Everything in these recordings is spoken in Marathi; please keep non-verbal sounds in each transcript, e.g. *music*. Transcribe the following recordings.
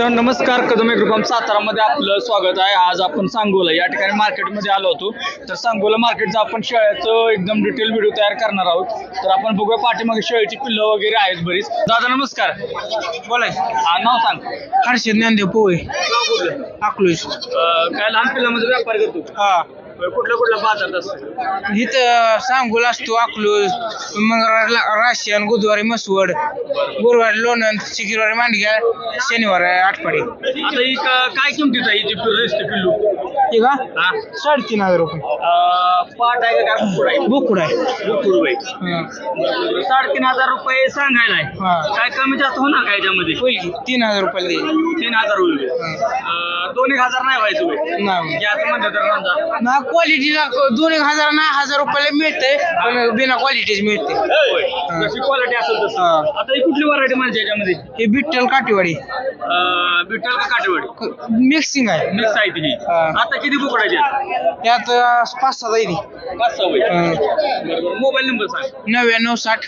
मित्रांनो नमस्कार. कदम ग्रुप सातारामध्ये आपलं स्वागत आहे. आज आपण सांगोला या ठिकाणी मार्केटमध्ये आलो होतो. तर सांगोला मार्केटचं आपण शेळ्याचं एकदम डिटेल व्हिडिओ तयार करणार आहोत. तर आपण बघूया पाठीमागे शेळीची पिल्लं वगैरे आहेत बरीच. दादा नमस्कार. बोलाय. हा नाव सांग. हर्षद ज्ञानदेव पोळे नाव कुठलं? अकलूज. अं, काय लहान पिल्लामध्ये व्यापार करतो? हा. कुठल्या कुठल्या बाजारात असतो? इथं सांगोल असतो अकलूज मग राशियन बुधवारी मसवड गुरुवारी लोणंद शुक्रवारी मांडग्या शनिवारी आठपाडी आता ही का- काय किमतीच आहे पिल्लू दिसते पिल्लू? हा आहे साडेतीन हजार रुपये. अं, पाट आहे का काय? कुकुड आहे. बोकुड आहे. हा. बरं, साडेतीन हजार रुपये सांगायला हा. आहे काय कमी जास्त होणार का याच्यामध्ये? होईल. की? तीन हजार रुपयाला देईल. तीन हजार होईल. अं, दोन एक हजार नाही व्हायचं होय. नाही घ्यायचं म्हणलं तर समजा ना क्वालिटीला दोन एक हजार ना हजार रुपयाला मिळते पण बिना क्वालिटीच मिळते होय. जशी क्वालिटी असेल तसं. हा. आता ही कुठली व्हरायटी म्हणजे याच्यामध्ये? हे बिट्टल काठीवाडी. अं, का काटेवाडी मिक्सिंग आहे. मिक्स आहे ती. हा. आता किती बुकडायचे त्यात? अं, पाच सहा जाईल पाच सहा होय. हा. बरोबर मोबाईल नंबर सांग. नव्याण्णव साठ.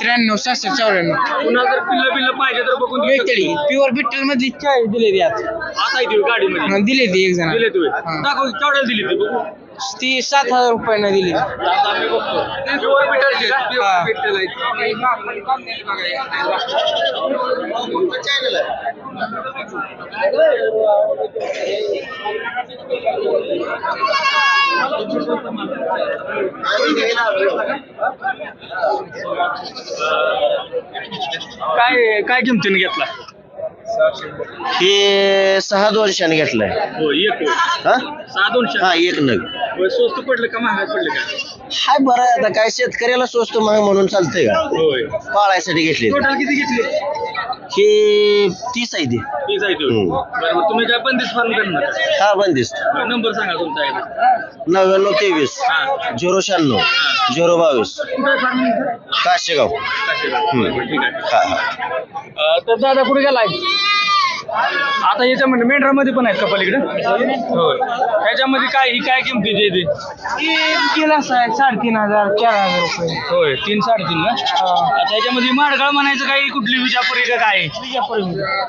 त्र्याण्णव सहासष्ट चौऱ्याण्णव. कुणाला जर पिल्लं बिल्लं पाहिजे तर बघून देऊ भेटली शकतो. प्युअर बिट्टलमध्ये चाळीस दिले ती आता आता येते गाडीमध्ये. दिले ती एक जण. दिले तुम्ही. दाखव केवढ्याला दिली ती बघू. ती सात हजार रुपयानं दिली. काय काय किमतीने घेतला? हे सहा दोनशेने घेतलंय. हो एक हो. सहा दोनशे. एक नग. होय, स्वस्त पडलं का महागात पडलं का? हाय बरं आहे आता काय शेतकऱ्याला स्वस्त महाग म्हणून चालतंय का? होय. पाळायसाठी घेतले टोटल किती घेतली? हे तीस आहे ते. तीस आहे तो. हम्म. तुम्ही काय फार्म करणार? हा बंदिस्त. नंबर सांगा तुमचा नव्याण्णव तेवीस. हा. झिरो शहाण्णव. झिरो बावीस. कुठे काशेगाव. ठीक आहे. हा हा. तर दादा कुठे गेलाय? आता याच्यामध्ये मेंढरामध्ये पण आहेत का पलीकडे होय. ह्याच्यामध्ये काय ही काय किमतीची आहे ती? केला साहेब साडेतीन हजार चार हजार रुपये. होय तीन साडेतीन ना? आता याच्यामध्ये माडगाळ म्हणायचं काही कुठली विजापुरी का काय?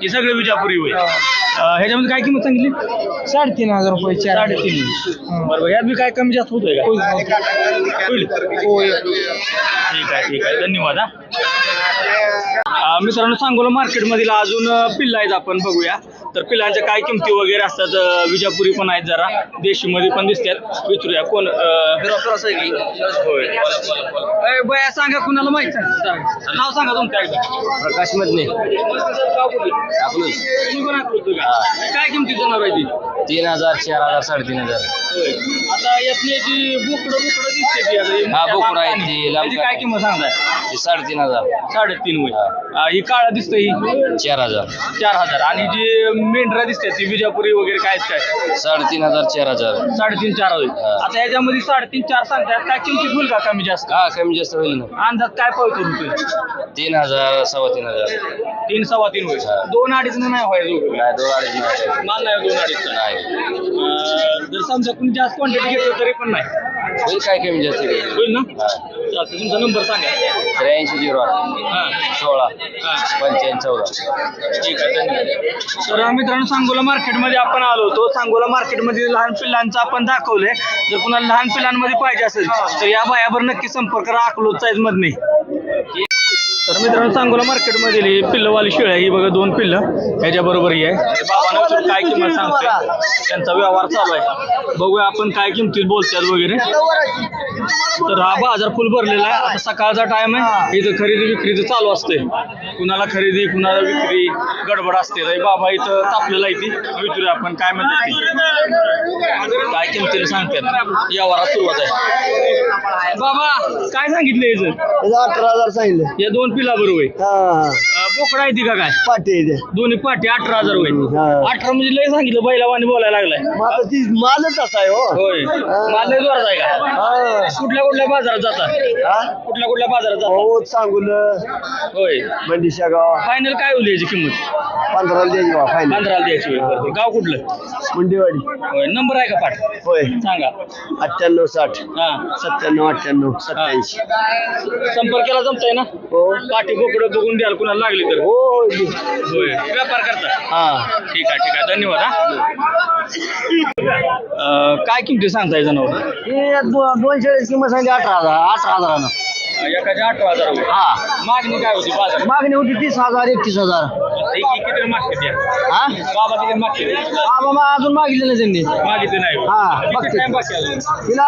हे सगळं विजापुरी होय. ह्याच्यामध्ये काय किंमत सांगितली? साडेतीन हजार रुपये चार साडेतीन. बरोबर यात बी काय कमी जास्त होतोय का? होईल. ठीक आहे ठीक आहे. धन्यवाद हा. अं, मित्रांनो सांगोला मार्केटमधील अजून अं, पिल्लं आहेत आपण बघूया. तर पिल्लांच्या काय किमती वगैरे असतात अं, विजापुरी पण आहेत जरा. देशीमध्ये पण दिसतात. विचारूया कोण अं, होय. अय, बया सांगा कुणाला माहीत सांग. नाव सांगा तुमचं एकदा. प्रकाश मधने? तुम्ही पण का? काय किमती जाणार आहे ती? तीन हजार चार हजार साडेतीन हजार. होय. आता यातली जी बोकडं बोकडं दिसते ती आता ही बोकडं आहेत ती. लांब काय किंमत सांगताय? ते साडेतीन हजार. साडेतीन होय. हा, काळा दिसतं ही? चार हजार. चार हजार. आणि जी मेंढरा दिसते ती विजापुरी वगैरे काय काय? साडेतीन हजार चार हजार. साडेतीन चार होईल हा. आता याच्यामध्ये साडेतीन चार सांगताय काय किमती होईल का कमी जास्त? हा कमी जास्त होईल ना. अंदाज काय पळतो रुपये तीन हजार सव्वा तीन हजार. तीन सव्वा तीन होईल. हा. दोन अडीच नाही व्हायचं नाही दोन अडीच. माल नाही दोन अडीच. नाही. जर समजा कुणी जास्त क्वांटिटी घेतलं तरी पण नाही. होईल काय कमी जास्त? होईल होईल ना चालतं तुमचा नंबर सांगा. त्र्याऐंशी झिरो आठ. सोळा. पंच्याऐंशी चौदा. ठीक आहे धन्यवाद. तर मित्रांनो सांगोला मार्केटमध्ये आपण आलो होतो. सांगोला मार्केटमध्ये लहान पिल्लांचं आपण दाखवलंय. जर कुणाला लहान पिल्लांमध्ये पाहिजे असेल तर या बायावर नक्की संपर्क करा अकलूज साईज मधने. तर मित्रांनो सांगोला मार्केटमधील ही पिल्लवाली शिळ आहे ही बघा दोन पिल्लं ह्याच्या बरोबर ही आहे. बाबांना विचारून काय किंमत सांगते त्यांचा व्यवहार चालू आहे. बघूया आपण काय किमतीत बोलतात वगैरे. तर हा बाजार फुल भरलेला आहे. आता सकाळचा टाइम आहे. इथं खरेदी विक्रीचं चालू असते कुणाला खरेदी कुणाला विक्री गडबड असते. तर हे बाबा इथं तापलेला आहे ती. विचारूया आपण काय म्हणतात काय किमतीला सांगतात? यावरात सुरुवात आहे. बाबा काय सांगितलं याचं? अठरा हजार सांगितलं. या दोन पिला बरोबर हा. बोकडा आहे ती का काय? पाटे दोन्ही पाठी अठरा हजार होय. हा. अठरा म्हणजे लय सांगितलं बैलावानी बोलायला लागलाय. ती मालच असा आहे हो. होय. मला लय जोरात आहे का? हा. कुठल्या कुठल्या बाजारात जातात हा? कुठल्या कुठल्या बाजारात जातात हो सांगून होय. बंदिशा गाव. फायनल काय होईल याची किंमत? पंधरा द्यायची बा फायनल पंधराला द्यायची. गाव कुठलं? मुंडेवाडी. होय नंबर आहे का पाठ? होय. सांगा. अठ्ठ्याण्णव साठ. हा. सत्त्याण्णव अठ्ठ्याण्णव सत्याऐंशी संपर्क केला जमताय ना? हो. पाठी बोकडं बघून द्याल कुणाला लागली तर. हो होय होय. व्यापार करता. हा. ठीक आहे ठीक आहे. धन्यवाद हा. अं, काय किमती सांगताय जनावर? हे दो- दोन शेळीची किंमत सांगली अठरा हजार अठरा हजारानं. एकाचे अठरा हजार रुपये हा. मागणी काय होती बाजार मागणी होती तीस हजार एकतीस हजार. किती मागते त्या हा? बाबा किती मागते हा बाबा अजून मागितले नाही त्यांनी. मागितले नाही हा, किती बघते. time बाकी आहे? अजून? तिला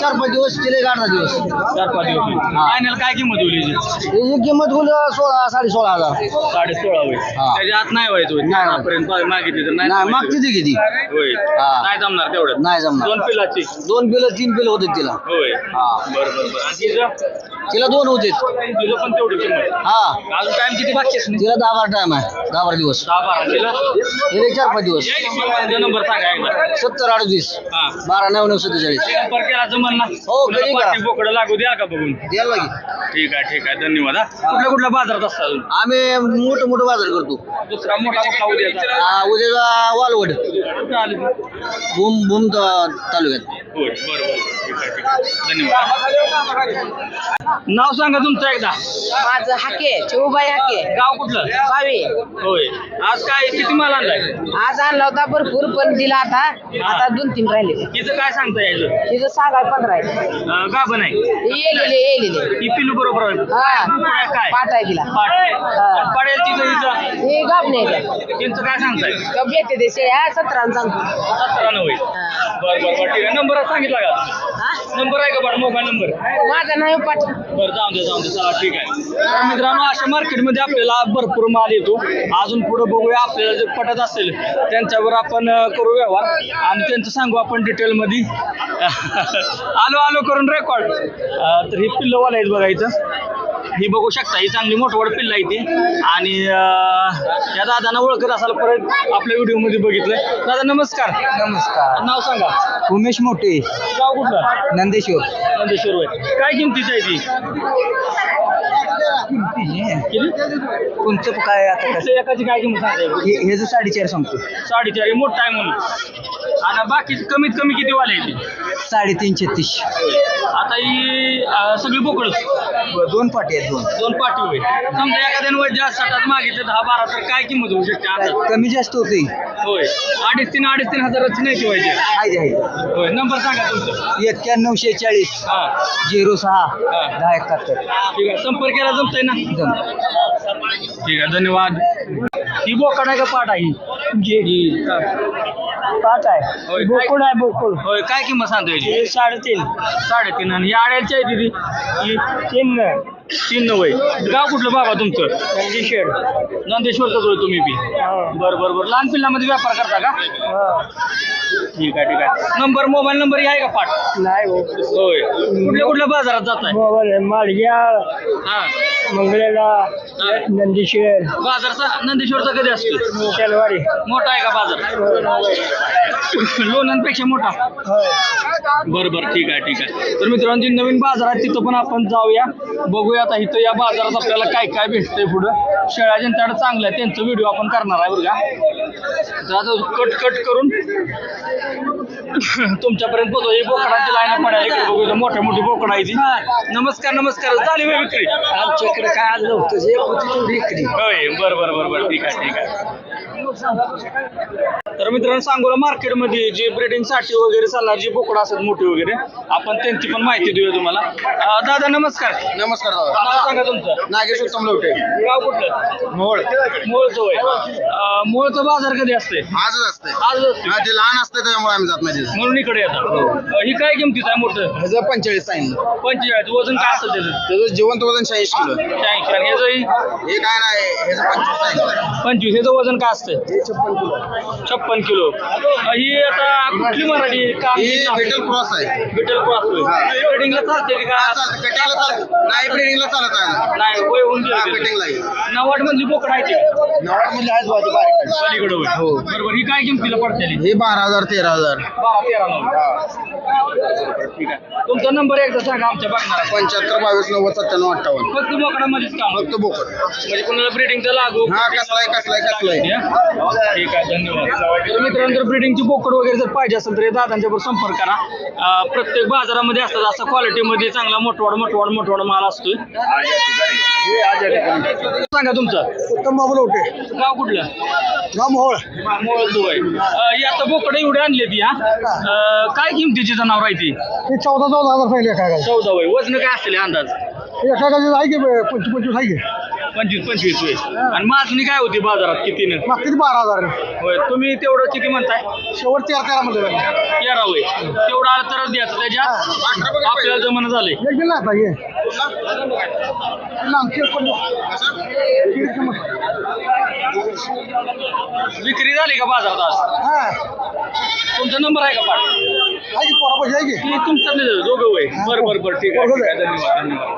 चार पाच दिवस तिला एक आठ दिवस. चार पाच दिवस. हा. फायनल काय किंमत होईल याची? त्याची किंमत होईल सोळा साडे सोळा हजार. साडे सोळा होईल. हा. त्याच्या आत नाही व्हायचं नाही. आतापर्यंत मागितली तर नाही नाही. मागते ती किती? हा. नाही जमणार तेवढं नाही जमणार. दोन पिलाची. दोन पिलं तीन पिलं होते तिला. होय. हा. बरं बरं बरं. आणि तिचं? तिला दोन होते तिचं पण तेवढी किंमत हा. अजून टाइम किती बाकी आहे तिला दहा बारा टाइम आहे. दहा बारा दिवस. दहा बारा. तिला? तिला चार पाच दिवस. नंबर सांगा एकदा. सत्तर अडतीस. हा. बारा नऊ नऊ सत्तेचाळीस. संपर्क केला जमल ना. हो, कधी करा. पाठी बोकडं लागू द्या का बघून? द्यायला लागेल. ठीक आहे ठीक आहे. धन्यवाद हा. कुठल्या कुठल्या बाजारात असतात अजून? आम्ही मोठं मोठं बाजार करतो. दुसरा मोठा मोठा उद्याचा हा, उद्याचा वालवड. भूम ता- तालुक्यात. होय बरं. धन्यवाद नाव सांगा तुमचं एकदा. माझं हाके चिवबाई हाके. गाव कुठलं? बावी. होय. आज काय किती माल आणलाय? आज आणला होता भरपूर पण दिला आता. आता दोन तीन राहिले. तिचं काय सांगता यायचं? तिथं सांगाय पंधरा आहे. अं, गाभण आहे? येलेले येलेले ती पिलू बरोबर आहे. हा. काय? पाठ आहे तिला. पाट. आणि पडेल तिचं हिचं हे गाप नाही का त्यांचं काय सांगताय? कप येते ते शेळ्या सतरा सांगतो. सतरानं होईल. हा. बरं बरं बरं. ठीक आहे. नंबर सांगितला का? हा? नंबर आहे का बरं? मोबाईल नंबर माझा नाही पाठ बरं जाऊन दे जाऊन दे चला ठीक आहे. तर मित्रांनो अशा मार्केटमध्ये आपल्याला भरपूर माल येतो. अजून पुढे बघूया आपल्याला जे पटत असेल त्यांच्यावर आपण करू व्यवहार. आणि त्यांचं सांगू आपण डिटेलमध्ये *laughs* आलो आलो करून रेकॉर्ड तर ही पिल्लवाला आहेत बघा इथं. ही बघू शकता ही चांगली मोठवड पिल्ल आहे ती आणि या दादांना ओळखत असाल परत आपल्या व्हिडिओमध्ये बघितलं. दादा नमस्कार. नमस्कार. नाव सांगा. उमेश मोठे गाव कुठलं? नंदेश्वर. नंदेश्वर होय काय किमतीची आहे ती? किती? तुमचं काय आता कुठल्या एकाची काय किंमत सांगताय हे जर साडेचार सांगतो. साडेचार हे मोठा आहे म्हणून. आणि बाकी कमीत कमी किती वाले आहे ती साडेतीन छत्तीस. आता ही अं, सगळी बोकडच दोन पाटी आहेत दोन. दोन पाठी होईल समजा एखाद्यानं वय जास्त साठात मागितले दहा बारा तर काय किंमत होऊ शकते? आता कमी जास्त होते. होय. अडीच तीन अडीच तीन हजाराची नाही ठेवायची आहे आहे. होय. नंबर सांगा तुमचं. एक्क्याण्णवशे चाळीस हा. झिरो सहा. हा. दहा एकाहत्तर. ठीक आहे. संपर्क केला जमतंय ना? ठीक आहे धन्यवाद. ही बोकड आहे का पाठ आहे ही? पाच होय, आहे बोकुड आहे बोकुड. होय काय किंमत सांगतो याची? साडेतीन. साडेतीन आणि ही आड्याची आहे दिदी? ही तीन. तीन नव्हे गाव कुठलं बाबा तुमचं? नंदीशेड नंदेश्वरचं होय तुम्ही बी. बरं बरं बरं. लहान पिल्लामध्ये व्यापार करता का? ठीक आहे ठीक आहे. नंबर मोबाईल नंबर ही आहे का पाठ? नाही हो. होय. कुठल्या कुठल्या बाजारात जात आहे मोबाईल मालग्या हा. मंगळेला. नंदीशेर बाजारचा नंदेश्वरचा कधी असतो तेलवाडी मोठा आहे का बाजार? लोणांपेक्षा मोठा. बरं बरं. ठीक आहे ठीक आहे. तर मित्रांनो जी नवीन बाजार आहे तिथं पण आपण जाऊया. बघूया. आता इथं या बाजारात आपल्याला काय काय भेटतंय पुढं. शेळ्या ज्यांच्याकडे चांगल्या आहेत त्यांचा व्हिडिओ आपण करणार आहे बरं का. कट कट करून तुमच्यापर्यंत पोहोचतो ही बोकडाची लाईन पडायला इकडे बघू इथं मोठ्या मोठी बोकड आहे ती. नमस्कार नमस्कार. झाली होय विक्री. आमच्याकडे काय आलं होती? इकडे होय बरं बरं बरं बरं. ठीक आहे ठीक आहे. तर मित्रांनो सांगोला मार्केटमध्ये जे ब्रिडिंगसाठी वगैरे चालणार जी बोकडं असतात मोठी वगैरे आपण त्यांची पण माहिती देऊया तुम्हाला. अं, दादा नमस्कार. नमस्कार नाव सांगा तुमचं. नागेश उत्तम लवटे गाव कुठलं? मोहोळ. मोळचं होय अं, मोळचं बाजार कधी असते आजच असते आज असते हा, ते लहान असते त्यामुळे आम्ही जात नाही तिथे. म्हणून इकडे येतात. अं, ही काय किमतीत आहे मोठं? ह्याचं पंचेचाळीस सांगितलं पंचेचाळीस. वजन काय असतं त्याचं? त्याचं जिवंत वजन शहाऐंशी किलो आहे. शहाऐंशी आणि ह्याचंही हे? काय नाही ह्याचं पंचवीस सांगितलं पंचवीस. ह्याचं वजन काय असतं छप्पन किलो अं, ही आता कुठली मराठी? का? ही बेटल क्रॉस आहे. विठ्ठल क्रॉस ब्रिडिंगला चालते की का. कटिंगला चालत नाही ब्रिडिंगला चालत आहे. नाही होऊन गेलं. कटिंगला आहे. नवाड मधली बोकड आहे ती. नवाडमध्ये आहेत बाजू बारीक. आहे. पलीकडे होय हो. बरोबर. ही काय किमतीला पडते हे बारा हजार तेरा हजार. बारा तेरा नऊ ठीक आहे. तुमचा नंबर एकदा सांगा आमच्या बघणार पंच्याहत्तर बावीस नव्वद सत्त्याण्णव अठ्ठावन्न. फक्त बोकडामध्येच काम. फक्त बोकड. म्हणजे कोणाला ब्रिडिंगचं लागू? हा कसलाय कसलाय कसलाय. ठीक आहे धन्यवाद. तर मित्रांनो जर ब्रिडिंगची बोकड वगैरे जर पाहिजे असेल तर दादांच्यावर संपर्क करा. प्रत्येक बाजारामध्ये असतात असं क्वालिटीमध्ये चांगला मोठवाड मोठवाड मोठवाड माल असतोय. सांगा तुमचं. उत्तम बाबू लवटे गाव कुठलं? गाव मोहोळ. मोळ दुबई ही आता बोकडं एवढे आणले ती हा? काय किमतीची जनावर आहे ती चौदा चौदा हजार पहिले चौदा वय. वजन काय असले अंदाज? गाडी आहे की पंचवीस पंचवीस आहे की? पंचवीस पंचवीस वय आणि मागणी काय होती बाजारात कितीनं? मागते ती बारा हजार. होय तुम्ही तेवढं किती म्हणताय? शेवट तेरा तेरा मध्ये झाले. तेरा वय तेवढं आलं तर द्यायचं त्याच्या आपल्याला जमानं झालंय. एक दिला आता हे. लांब, ते पण- विक्री झाली का बाजारात आज? हा. तुमचा नंबर आहे का पाठ? आहे की पोरा पैसे आहे की? ती तुमचं दोघं वय बरं बरं बरं. ठीक आहे ठीक आहे. धन्यवाद धन्यवाद.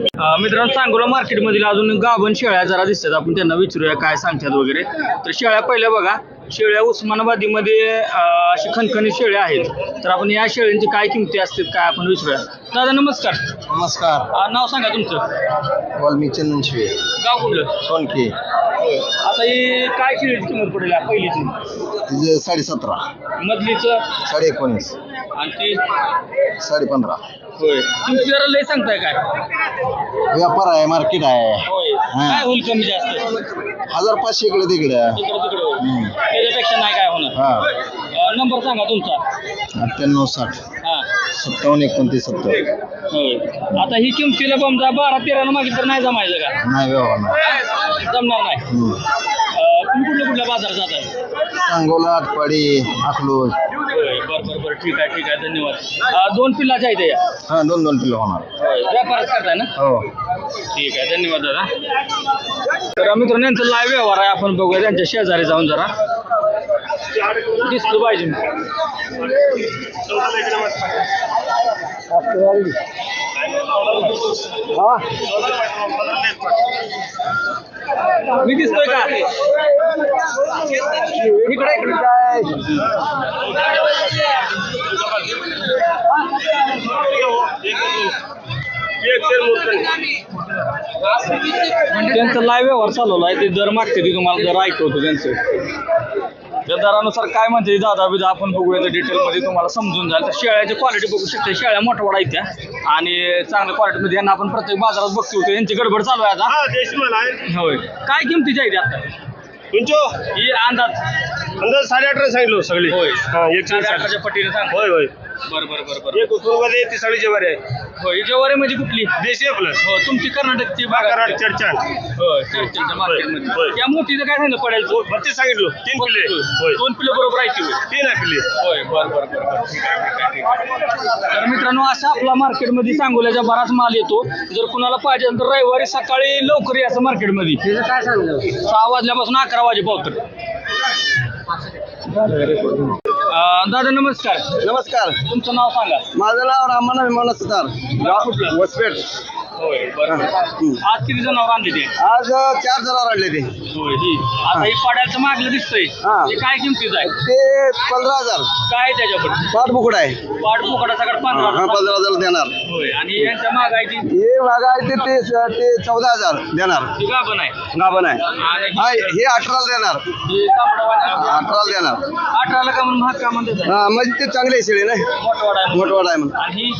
मित्रांनो सांगोला मार्केटमधील अजून गाभण शेळ्या जरा दिसतात. आपण त्यांना विचारूया काय सांगतात वगैरे. तर शेळ्या पहिल्या बघा. शेळ्या उस्मानाबादीमध्ये अशी खणखणीत शेळ्या आहेत. तर आपण या शेळ्यांची काय किमती असतात काय आपण विचारूया. दादा नमस्कार. नमस्कार. नाव सांगा तुमचं. वाल्मिक चंदन शिवे गाव कुठलं? सोनके. आता ही काय शेळीची किंमत पडेल या पहिलीची? तिचे साडे सतरा मधलीचं? साडे एकोणीस आणि ती? साडे पंधरा होय. तुम्ही जरा लय सांगताय काय? व्यापार आहे मार्केट आहे. होय. हा. काय होईल कमी जास्त? हजार पाचशे इकडे तिकडे. तिकडं होईल. हम्म. त्याच्यापेक्षा नाही काय होणार. हा. अं, नंबर सांगा तुमचा. अठ्ठ्याण्णव साठ. हा. सत्तावन्न एकोणतीस सत्तर. होय. आता ही किमतीला समजा बारा तेरानं मागितलं तर नाही जमायचं का? नाही व्यवहार नाही. जमणार नाही. हम्म. अं, तुम्ही कुठल्या कुठल्या बाजार जात आहे सांगोला आटपाडी अकलूज. होय बरं बरं बरं. ठीक आहे ठीक आहे. धन्यवाद. अं, दोन पिल्लाच्या आहेत या? हा दोन दोन किलो होणार. होय व्यापारच करताय ना? हो. ठीक आहे धन्यवाद दादा. तर मित्रांनो यांचा लाईव्ह व्यवहार आहे. आपण बघूया त्यांच्या शेजारी जाऊन जरा. दिसलं पाहिजे. मी दिसतोय का? इकडे त्यांचं लाईव्ह व्यवहार चालवला आहे. ते दर मागते ते तुम्हाला जर ऐकवतो त्यांचं. त्या दरानुसार काय म्हणते दादा बिदा आपण बघूया त्या डिटेलमध्ये तुम्हाला समजून जाईल. तर शेळ्याची क्वालिटी बघू शकते. शेळ्या मोठवाडा आहेत त्या. आणि चांगल्या क्वालिटीमध्ये यांना आपण प्रत्येक बाजारात बघतो होतो यांची गडबड चालू आहे आता. होय. काय किमतीची आहे आता? तुमचो? ही अंदाज. अंदाज साडे अठरा सांगितलं सगळी. होय. हा एक साडे साडे अठराच्या पट्टीने सांग होय होय. बरं बरं बरं बरं. एक उस्मानाबाद ती सगळी जेवारी आहे. होय जेवारी म्हणजे कुठली? देशी आपलं. हो तुमची कर्नाटकची बाग कराड आहे. चर्चा. होय चर्चेच्या मार्केटमध्ये. होय. त्या मोठीचं काय सांगितलं पडेल बत्तीस सांगितलं. तीन पिल्ले होय. दोन किलो बरोबर आहे ती होय. तीन आहे पिल्ले होय बर बर बर बर. ठीक आहे ठीक आहे ठीक आहे तर मित्रांनो असा आपला मार्केटमध्ये सांगोल्याचा बराच माल येतो. जर कुणाला पाहिजे असेल तर रविवारी सकाळी लवकर याचं मार्केटमध्ये. काय सांगलं सहा वाजल्यापासून अकरा वाजेपर्यंत. अं, दादा नमस्कार. नमस्कार. तुमचं नाव सांगा. माझं नाव रामाना विमान सुतार गाव कुठलं? वसपेठ होय बरं. आज किती जनावर आणले ते? आज चार जण आणले ते. होय आता ही. पाड्याचं मागलं दिसतंय. हा. काय किमतीच आहे? ते पंधरा हजार. काय त्याच्याकडे पाठ बुकड आहे. पाड फुकटा सगळं हा पंधरा पंधरा हजार देणार. होय आणि यांच्या मागायची हे मागा आहे ते- ते ते चौदा हजार देणार. ती गाभण आहे. गाभण आहे. आणि हा हे अठराला देणार. ही तांबडावाली अठराला देणार. अठराला का म्हणून का म्हणते हा म्हणजे ते चांगले शेळे ना. मोठवाडा आहे मोठवाडा आहे म्हणून. आणि ही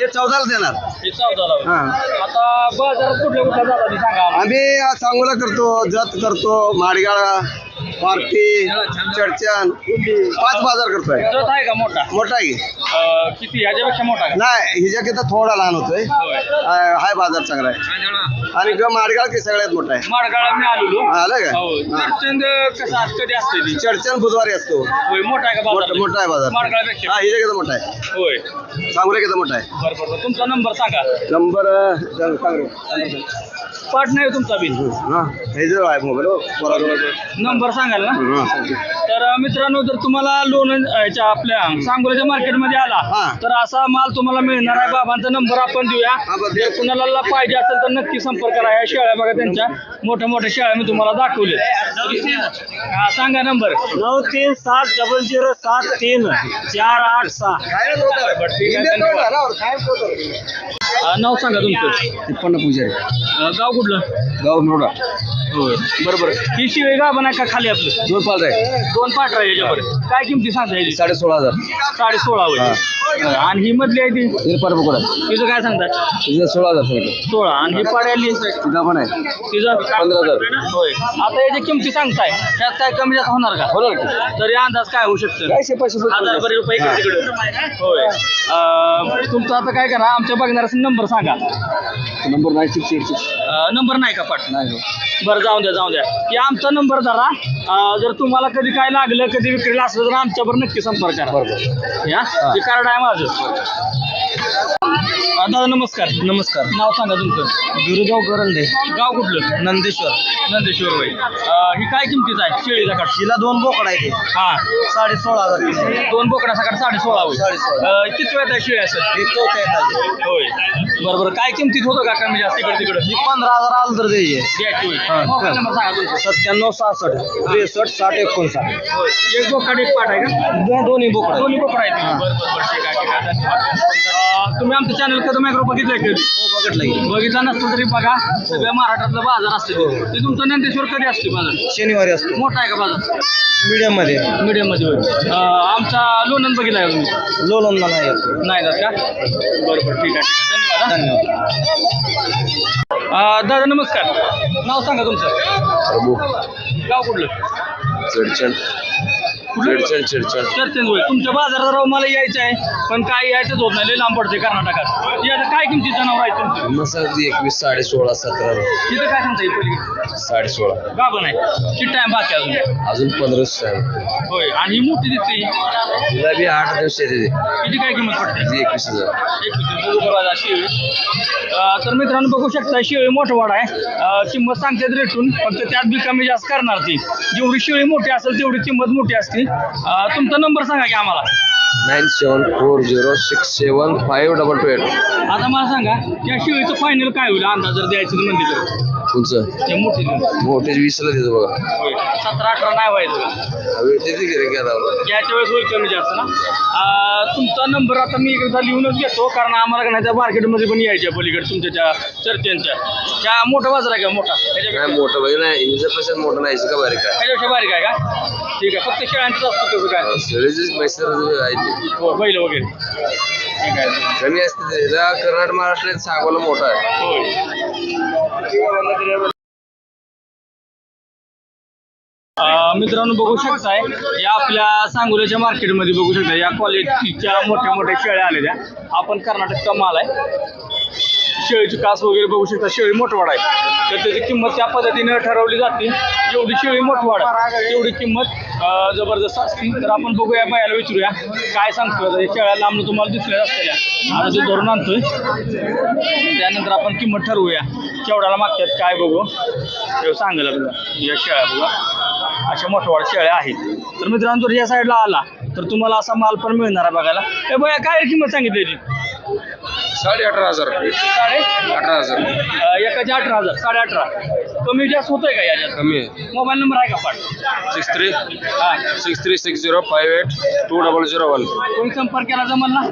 ते चौदाला देणार. ही चौदाला होय. हा. आता बाजारात कुठल्या कुठल्या जातात ते सांगा आम्ही आज सांगोला करतो जत करतो माडगाळा. पार्टी चडचण पाच बाजार करतोय. आहे का मोठा? मोठा आहे. की? अं, किती? ह्याच्यापेक्षा मोठा का? नाही थोडा लहान होतोय. होय. हाय हाय बाजार चांगला आहे. आणि ग माडगाळ की सगळ्यात मोठा आहे. माडगाळा मी आलेलो. आलं का? हो. हा. चंद कसं आज कधी असते ती. चडचण बुधवारी असतो. होय मोठा आहे का मोठा बाजार? मोठा आहे बाजार. माडगाळापेक्षा हा हिच्याकिंता मोठा आहे? होय. सांगोला मोठा आहे. तुमचा नंबर सांगा. नंबर अं, सांग. पाठ नाही हो तुमचा बिल. हा नंबर सांगाल ना. तर मित्रांनो जर तुम्हाला लोण याच्या आपल्या सांगोल्याच्या मार्केटमध्ये आला. तर असा माल तुम्हाला मिळणार आहे. बाबांचा नंबर आपण देऊया. जर कुणाला पाहिजे असेल तर नक्की संपर्क करा. या शेळ्या बघा त्यांच्या. मोठ्या मोठ्या शेळ्या मी तुम्हाला दाखवले हा सांगा नंबर नऊ तीन सात डबल झिरो सात तीन चार आठ सहा. नाव सांगा तुमचं. तिप्पन्न पुजारी. अं, गाव कुठलं? गाव नोडा. होय. बरोबर. ही शिळे गाभण आहे का खाली आपलं? दोन पाल आहे. दोन पाठ आहे याच्यावर काय किमती सांगता याची? साडे सोळा हजार. साडे सोळा आणि ही मधली आहे ती? निरपार बोकड तिचं काय सांगता? तिथे सोळा हजार सांगितलं सोळा. आणि ही पाड्याली तिथं पण आहे. तिचं पंधरा हजार. होय. आता याची किमती सांगताय. त्यात काय कमी जास्त होणार का? होणार की. तरी अंदाज काय होऊ शकतं? काय शेपाशे हजार बरे रुपये इकडे तिकडे. होय. अं, तुमचं आता काय करा? आमच्या बघणारा नंबर सांगा. नंबर नाही six eight six um, number नाही का पाठ नाही बरं जाऊन द्या जाऊन द्या. की आमचा नंबर धरा. अं, जर तुम्हाला कधी काय लागलं कधी विक्रीला असलं तर आमच्यावर नक्की संपर्क करा. बरोबर. या? ते कार्ड आहे माझं. अं, दादा नमस्कार. नमस्कार. नाव सांगा तुमचं. गुरुगाव करंदे गाव कुठलं? नंदेश्वर. नंदेश्वर अं, ही काय किमतीच आहे? शेळीचा काठ तिला दोन बोकड आहे ते हा. साडे सोळा हजार दोन बोकडा सकाळ साडे सोळा होईल साडेसोळा. अं, किती वेळ शेळी असेल ते चौथ्या येतात होय. बरोबर. काय किमतीत होतं का कमी जास्त इकडे तिकडे? ही पंधरा हजार आलं तर द्यायचे. द्यायची होईल मोबाईल नंबर सांगा तुमचा. सत्त्याण्णव सहासष्ट त्रेसष्ट साठ एकोणसाठ. होय. एक बोकाड एक पाठ आहे का? दोन दोन्ही बोकड दोन्ही बोकड आहेत. बरं बरं बरं. ठीक आहे ठीक आहे. धन्यवाद. तुम्ही आमचं चॅनल कदम ॲग्रो बघितलंय कधी बघितलं की. बघितला नसतं तरी बघा. सगळ्या महाराष्ट्रातलं बाजार असते. ते तुमचं नंदेश्वर कधी असते बाजार? शनिवारी असतो. मोठा आहे का बाजार? मीडियममध्ये मीडियममध्ये होय. अं, आमचा लोणंद बघितलाय का तुम्ही? नाही येत. नाही जात का? बरं बरं ठीक आहे. ठीक आहे धन्यवाद. धन्यवाद अं, दादा नमस्कार. नाव सांगा तुमचं. गाव कुठलं? चडचण चर्चेन होय. तुमच्या बाजारात राव मला यायचं आहे पण काय यायचंच होत नाही. लय लांब पडते कर्नाटकात. याचं काय किमती जनावर आहे तुमची? मसाज एकवीस साडे सोळा सतरा. तिथं काय सांगता येईल पलीकडे साडे सोळा. गाभण आहे किती टाइम बाकी आहे अजून? अजून पंधराच टाइम होय. आणि ही मोठी दिसते ही. तिला बी आठ दिवस येते ते. किती काय किंमत पडते? एकवीस हजार. एक मिनिट, बघू बघा आता शेळी. अं, तर मित्रांनो बघू शकता शेळी मोठं वाढ आहे. अं, किंमत सांगतात रेटून फक्त त्यात बी कमी जास्त करणार ती. जेवढी शेळी मोठी असेल तेवढी किंमत मोठी असते. अं, तुमचा नंबर सांगा की आम्हाला. Nine seven four zero six seven five double two eight. आता मला सांगा त्या शेळीचं फायनल काय होईल? अंदाज जर द्यायचं म्हणले तर. तुमचं? ते मोठी मोठे वीसला देतो बघा. सतरा अठरा नाही व्हायचं. हवे की रे घ्यायला याच्या वेळेस होईल कमी जास्त ना? अं, तुमचा नंबर आता मी एकदा लिहूनच घेतो कारण आम्हाला का नाही त्या मार्केटमध्ये पण यायच्या पलीकडे तुमच्या त्या चर्चेंच्या. त्या मोठा बाजार आहे का मोठा? त्याच्यापेक्षा काय मोठं बाई नाही हिच्या पैशात मोठं नाही का बारीक आहे. त्याच्यापेक्षा बारीक आहे का? ठीक आहे फक्त शेळ्यांचं असतं कसं काय? सगळेच पैसे आहे ते. हो बैल वगैरे. ठीक आहे. कमी असते ते. हिला कर्नाटक महाराष्ट्रात सांगवायला मोठा आहे. होय. मित्रांनो बघू शकताय या आपल्या सांगोल्याच्या मार्केटमध्ये बघू शकता या क्वालिटीच्या मोठ्या मोठ्या शेळ्या आलेल्या. आपण कर्नाटकचा माल आहे. शेळीची कास वगैरे बघू शकता. शेळी मोठवाड आहे. तर त्याची किंमत त्या पद्धतीनं ठरवली जाते. जेवढी शेळी मोठवाड तेवढी किंमत जबरदस्त असते. तर आपण बघूया बायाला विचारूया. काय सांगतो या शेळ्या लांब तुम्हाला दिसल्या असलेल्या आता ते धरून आणतोय. त्यानंतर आपण किंमत ठरवूया. केवढ्याला मागतात काय बघू. ते सांगायला आपल्याला या शेळ्या बघा. अशा मोठवाड शेळ्या आहेत. तर मित्रांनो जर या साईडला आला तर तुम्हाला असा माल पण मिळणार आहे बघायला. ए बघा काय किंमत सांगितली साडे अठरा हजार साडे? अठरा हजार. एकाचे अठरा हजार साडे अठरा. कमी जास्त होतंय का याच्यात कमी. आहे मोबाईल नंबर आहे का पाठ six three. Six three six zero five eight two double zero one. तुम्ही संपर्क केला जमल ना?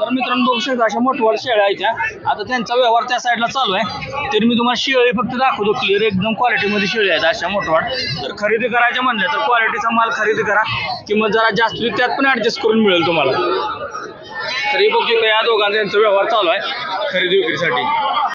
तर मित्रांनो बघू शकता अशा मोठवाड शेळ्या आहेत. आता त्यांचा व्यवहार त्या साईडला चालू आहे. तरी मी तुम्हाला शेळी फक्त दाखवतो. क्लिअर एकदम क्वालिटीमध्ये शेळी आहेत अशा मोठवाड तर खरेदी करायच्या म्हणल्या तर क्वालिटीचा माल खरेदी करा. किंमत जरा जास्त होईल, त्यात पण ॲडजस्ट करून मिळेल तुम्हाला. तरी बघू या दोघांचा यांचा व्यवहार चालू आहे खरेदी विक्रीसाठी.